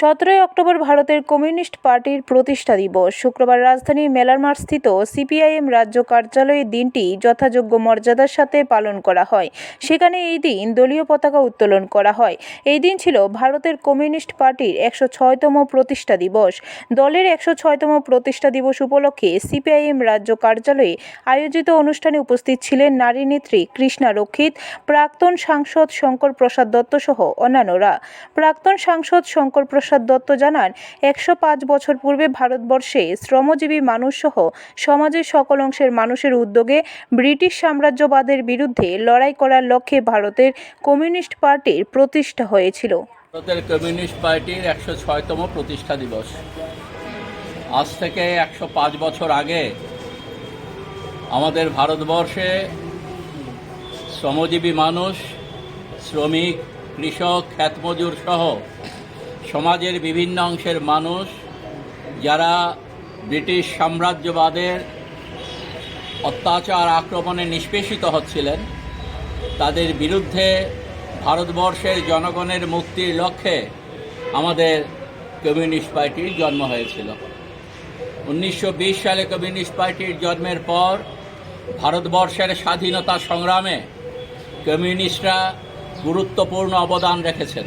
সতেরোই অক্টোবর ভারতের কমিউনিস্ট পার্টির প্রতিষ্ঠা দিবস। শুক্রবার রাজধানীর মেলারমাঠ স্থিত সিপিআইএম রাজ্য কার্যালয়ে দিনটি যথাযোগ্য মর্যাদার সাথে পালন করা হয়। সেখানে এই দিন দলীয় পতাকা উত্তোলন করা হয়। এই দিন ছিল ভারতের কমিউনিস্ট পার্টির একশো ছয়তম প্রতিষ্ঠা দিবস। দলের একশো ছয়তম প্রতিষ্ঠা দিবস উপলক্ষে সিপিআইএম রাজ্য কার্যালয়ে আয়োজিত অনুষ্ঠানে উপস্থিত ছিলেন নারী নেত্রী কৃষ্ণা রক্ষিত, প্রাক্তন সাংসদ শঙ্কর প্রসাদ দত্ত সহ অন্যান্যরা। প্রাক্তন সাংসদ শঙ্কর প্রসাদ দত্ত জানান, একশো পাঁচ বছর পূর্বে ভারতবর্ষে শ্রমজীবী মানুষসহ সমাজের সকল অংশের মানুষের উদ্যোগে ব্রিটিশ সাম্রাজ্যবাদের বিরুদ্ধে লড়াই করার লক্ষ্যে ভারতের কমিউনিস্ট পার্টির প্রতিষ্ঠা হয়েছিল। ভারতের কমিউনিস্ট পার্টির একশো ছয়তম প্রতিষ্ঠা দিবস। আজ থেকে একশো পাঁচ বছর আগে আমাদের ভারতবর্ষে শ্রমজীবী মানুষ, শ্রমিক, কৃষক, খ্যাতমজুর সহ সমাজের বিভিন্ন অংশের মানুষ যারা ব্রিটিশ সাম্রাজ্যবাদের অত্যাচার আক্রমণে নিষ্পেষিত হচ্ছিলেন, তাদের বিরুদ্ধে ভারতবর্ষের জনগণের মুক্তির লক্ষ্যে আমাদের কমিউনিস্ট পার্টির জন্ম হয়েছিল। উনিশশো বিশ সালে কমিউনিস্ট পার্টির জন্মের পর ভারতবর্ষের স্বাধীনতা সংগ্রামে কমিউনিস্টরা গুরুত্বপূর্ণ অবদান রেখেছেন।